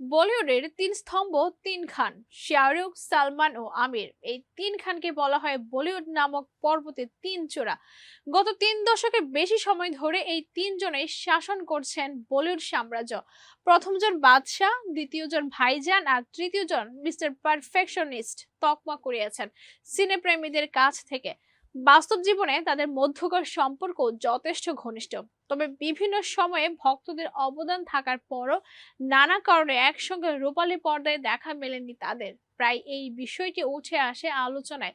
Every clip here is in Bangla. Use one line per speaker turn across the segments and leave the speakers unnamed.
বলিউডের তিন স্তম্ভ, তিন খান, শাহরুখ, সালমান ও আমির। এই তিন খানকে বলা হয় বলিউড নামক পর্বতে তিন চোরা গত তিন দশকের বেশি সময় ধরে এই তিনজনেই শাসন করছেন বলিউড সাম্রাজ্য। প্রথমজন বাদশাহ, দ্বিতীয়জন ভাইজান আর তৃতীয়জন মিস্টার পারফেকশনিস্ট তকমা করিয়াছেন। সিনেপ্রেমীদের কাছ থেকে বাস্তব জীবনে তাদের মধ্যকার সম্পর্ক যথেষ্ট ঘনিষ্ঠ। তবে বিভিন্ন সময়ে ভক্তদের অবদান থাকার পরও নানা কারণে একসঙ্গে রূপালী পর্দায় দেখা মেলেনি তাদের। প্রায় এই বিষয়টি উঠে আসে আলোচনায়।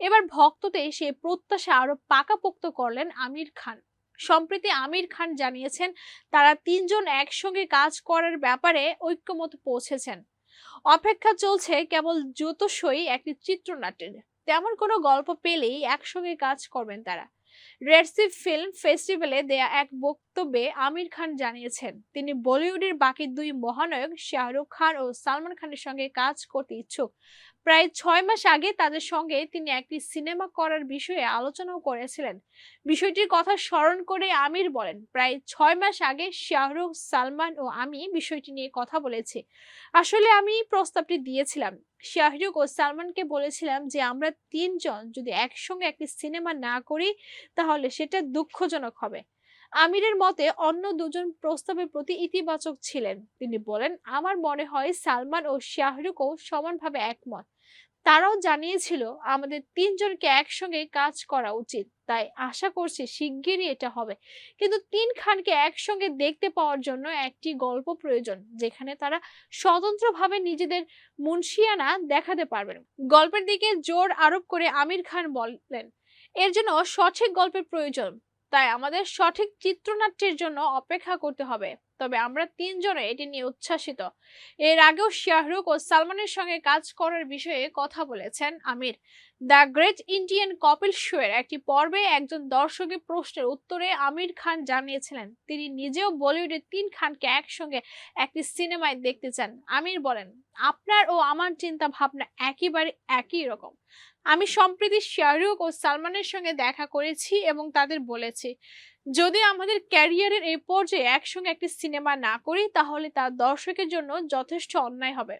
এবার ভক্তদের সেই প্রত্যাশা আরও পাকাপোক্ত করলেন আমির খান। সম্প্রতি আমির খান জানিয়েছেন, তারা তিনজন একসঙ্গে কাজ করার ব্যাপারে ঐক্যমত পৌঁছেছেন। অপেক্ষা চলছে কেবল জ্যোতষই একটি চিত্রনাট্যের। তেমন কোনো গল্প পেলেই একসঙ্গে কাজ করবেন তারা। রেডসি ফিল্ম ফেস্টিভ্যালে দেয়া এক বক্তব্যে আমির খান জানিয়েছেন, তিনি বলিউডের বাকি দুই মহানায়ক শাহরুখ খান ও সালমান খানের সঙ্গে কাজ করতে ইচ্ছুক। প্রায় ছয় মাস আগে তাদের সঙ্গে তিনি একটি সিনেমা করার বিষয়ে আলোচনাও করেছিলেন। বিষয়টির কথা স্মরণ করে আমির বলেন, প্রায় ছয় মাস আগে শাহরুখ, সালমান ও আমি বিষয়টি নিয়ে কথা বলেছি। আসলে আমি প্রস্তাবটি দিয়েছিলাম। শাহরুখ ও সালমানকে বলেছিলাম যে, আমরা তিনজন যদি একসঙ্গে একটি সিনেমা না করি, তাহলে সেটা দুঃখজনক হবে। আমিরের মতে অন্য দুজন প্রস্তাবের প্রতি ইতিবাচক ছিলেন। তিনি বলেন, আমার মনে হয় সালমান ও শাহরুখও সমানভাবে একমত। তারাও জানিয়েছিল, আমাদের তিনজনকে একসঙ্গে কাজ করা উচিত। তাই আশা করছি শিগগিরই এটা হবে। কিন্তু তিন খানকে একসঙ্গে দেখতে পাওয়ার জন্য একটি গল্প প্রয়োজন, যেখানে তারা স্বতন্ত্রভাবে নিজেদের মুন্সিয়ানা দেখাতে পারবেন। গল্পের দিকে জোর আরোপ করে আমির খান বললেন এর জন্য সঠিক গল্পের প্রয়োজন। তাই আমাদের সঠিক চিত্রনাট্যের জন্য অপেক্ষা করতে হবে। তবে আমরা তিনজনে এটি নিয়ে উচ্ছ্বাসিত। এর আগেও শাহরুখ ও সালমানের সঙ্গে কাজ করার বিষয়ে কথা বলেছেন Aamir. The great Indian Kapil show এর একটি পর্বে একজন দর্শকের প্রশ্নের উত্তরে আমির খান জানিয়েছিলেন, তিনি নিজেও বলিউডের তিন খানকে একসঙ্গে একটি সিনেমায় দেখতে চান। আমির বলেন, আপনার ও আমার চিন্তা ভাবনা একেবারে একই রকম। আমি সম্প্রতি শাহরুখ ও সালমানের সঙ্গে দেখা করেছি এবং তাদের বলেছি। যদি আমাদের ক্যারিয়ারের এই পর্যায়ে একসঙ্গে একটি সিনেমা না করি, তাহলে তা দর্শকের জন্য যথেষ্ট অন্যায় হবে।